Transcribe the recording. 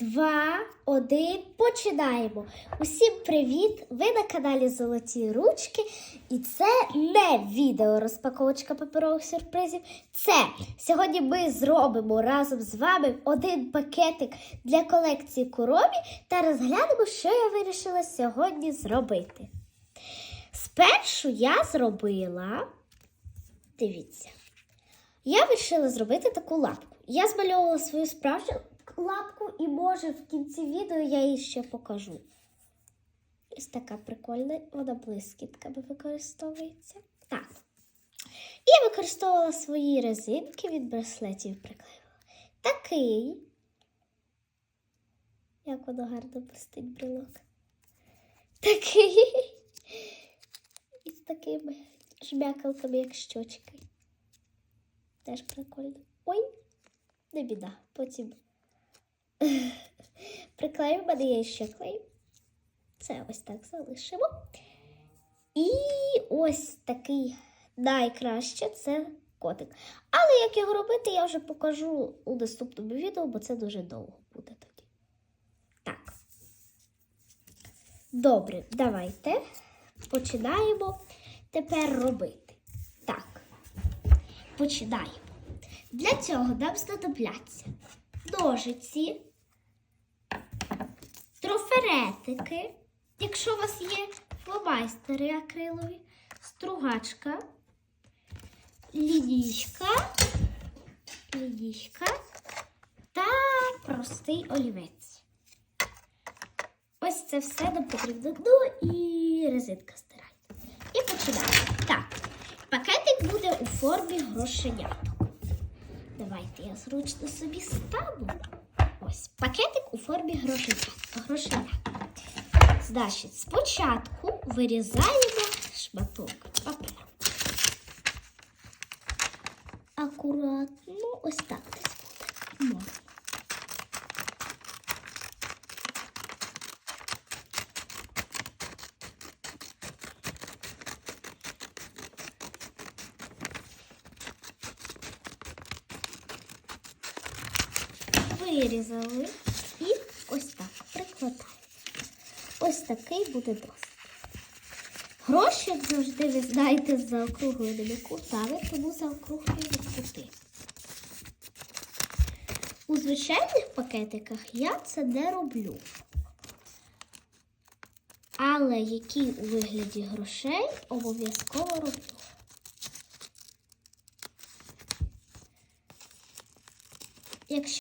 два, один. Починаємо. Усім привіт! Ви на каналі Золоті Ручки. І це не відео розпаковочка паперових сюрпризів. Це сьогодні ми зробимо разом з вами один пакетик для колекції Куромі та розглянемо, що я вирішила сьогодні зробити. Спершу я зробила. Дивіться. Я вирішила зробити таку лапку. Я змальовувала свою справжню лапку, і може в кінці відео я її ще покажу. Ось така прикольна, вона блискітками використовується. Так. І я використовувала свої резинки від браслетів приклеїла. Такий. Як воно гарно блистить брелок. Такий. І з такими жмякалками, як щочки. Теж прикольно. Ой, не біда. Потім приклею, в мене є ще клей. Це ось так залишимо. І ось такий найкраще це котик. Але як його робити, я вже покажу у наступному відео, бо це дуже довго буде тоді. Так. Добре, давайте починаємо тепер робити. Так, починаємо. Для цього нам знадобляться ножиці, троферетики, якщо у вас є фломайстери акрилові, стругачка, лінійка, лінійка та простий олівець. Ось це все нам потрібно. Ну і резинка стиральна. І починаємо. Так, пакетик буде у формі грошеняток. Давайте я зручно собі стану. Ось пакетик у формі грошенят. Значить, спочатку вирізаємо шматок паперу. Акуратно, ось так Вирізали і ось так прикладаємо. Ось такий буде досить. Гроші, як завжди, ви знаєте, з заокругленими кутами, тому заокруглюємо кути. У звичайних пакетиках я це не роблю. Але які у вигляді грошей обов'язково роблю. Якщо